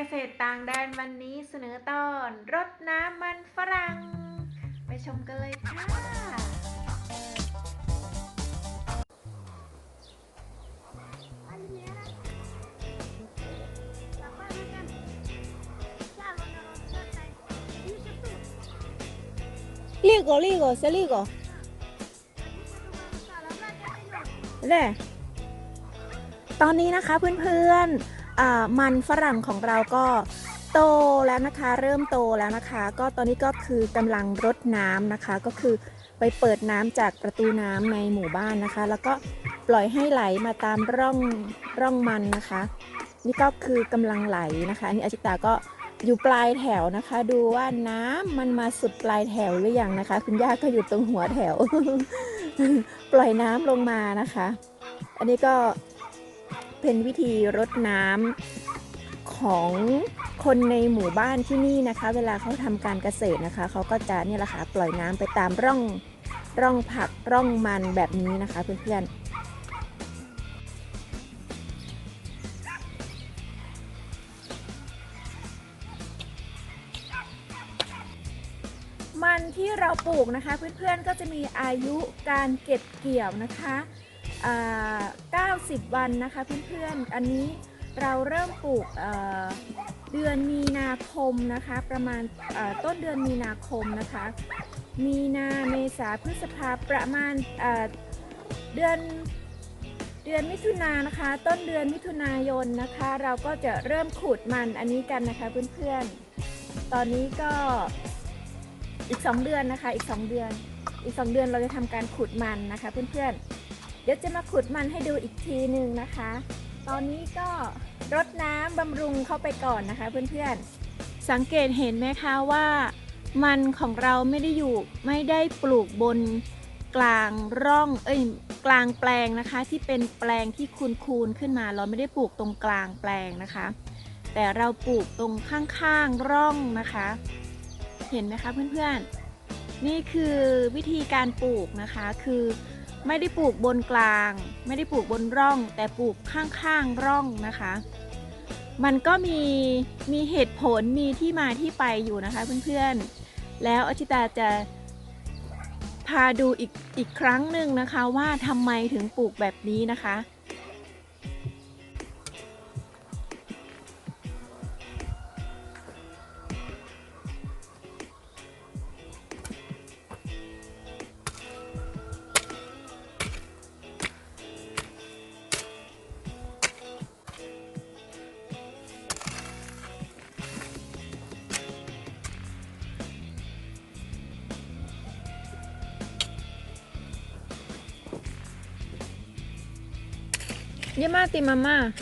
เกษตรต่างแดนวันนี้เสนอตอนรดน้ำมันฝรั่ง ไปชมกันเลยค่ะ Ligo, ligo, se ligo. แน่ตอนนี้นะคะเพื่อนๆอ่า มันฝรั่งของเราก็โตแล้วนะคะ เริ่มโตแล้วนะคะ ก็ตอนนี้ก็คือกำลังรดน้ำนะคะ ก็คือไปเปิดน้ำจากประตูน้ำในหมู่บ้านนะคะ แล้วก็ปล่อยให้ไหลมาตามร่องร่องมันนะคะ นี่ก็คือกำลังไหลนะคะอันนี้อาชิตาก็อยู่ปลายแถวนะคะ ดูว่าน้ำมันมาสุดปลายแถวหรือยังนะคะ คุณย่าก็อยู่ตรงหัวแถว ปล่อยน้ำลงมานะคะ อันนี้ก็ เป็นวิธีรดน้ำของคนในหมู่บ้านที่นี่นะคะ เวลาเขาทำการเกษตรนะคะ เขาก็จะเนี่ยแหละค่ะปล่อยน้ำไปตามร่องร่องผักร่องมันแบบนี้นะคะเพื่อนๆมันที่เราปลูกนะคะเพื่อนๆก็จะมีอายุการเก็บเกี่ยวนะคะ 90 วันนะคะเพื่อนๆ อันนี้เราเริ่มปลูกเดือนมีนาคมนะคะ ประมาณต้นเดือนมีนาคมนะคะ มีนาเมษาพฤษภาประมาณเดือนเดือนมิถุนายนนะคะ ต้นเดือนมิถุนายนนะคะ เราก็จะเริ่มขูดมันอันนี้กันนะคะเพื่อนๆ ตอนนี้ก็อีก 2 เดือนนะคะ อีก 2 เดือน อีก 2 เดือนเราจะทำการขุดมันนะคะเพื่อนๆ เดี๋ยวจะมาขุดมันให้ดูอีกทีหนึ่งนะคะ ตอนนี้ก็รดน้ำบำรุงเข้าไปก่อนนะคะเพื่อนๆ สังเกตเห็นไหมคะว่า มันของเราไม่ได้อยู่ไม่ได้ปลูกบนกลางร่องเอ้ยกลางแปลงนะคะ ที่เป็นแปลงที่คูนๆขึ้นมา เราไม่ได้ปลูกตรงกลางแปลงนะคะ แต่เราปลูกตรงข้างๆร่องนะคะ เห็นไหมคะเพื่อนๆ นี่คือวิธีการปลูกนะคะคือ ไม่ได้ปลูกบนกลาง ไม่ได้ปลูกบนร่อง แต่ปลูกข้างๆร่องนะคะ มันก็มีมีเหตุผลมีที่มาที่ไปอยู่นะคะเพื่อนๆ แล้วอชิตาจะพาดูอีกอีกครั้งหนึ่งนะคะว่าทำไมถึงปลูกแบบนี้นะคะ Llámate, mamá.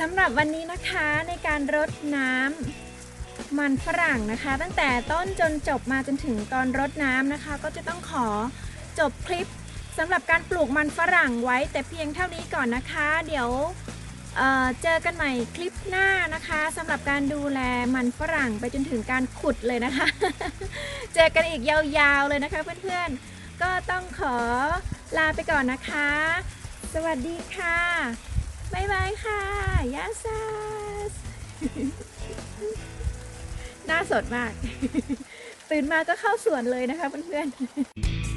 สำหรับวันนี้นะคะในการรดน้ำมันฝรั่งนะคะ ตั้งแต่ต้นจนจบมาจนถึงตอนรดน้ำนะคะ ก็จะต้องขอจบคลิปสำหรับการปลูกมันฝรั่งไว้ แต่เพียงเท่านี้ก่อนนะคะ เดี๋ยวเเจอกันใหม่คลิปหน้านะคะสำหรับการดูแลมันฝรั่งไปจนถึงการขุดเลยนะคะ เจอกันอีกยาวๆเลยนะคะเพื่อนๆก็ต้องขอลาไปก่อนนะคะ สวัสดีค่ะ บายบายค่ะยาซัสหน้าสดมาก ตื่นมาก็เข้าสวนเลยนะคะเพื่อนๆ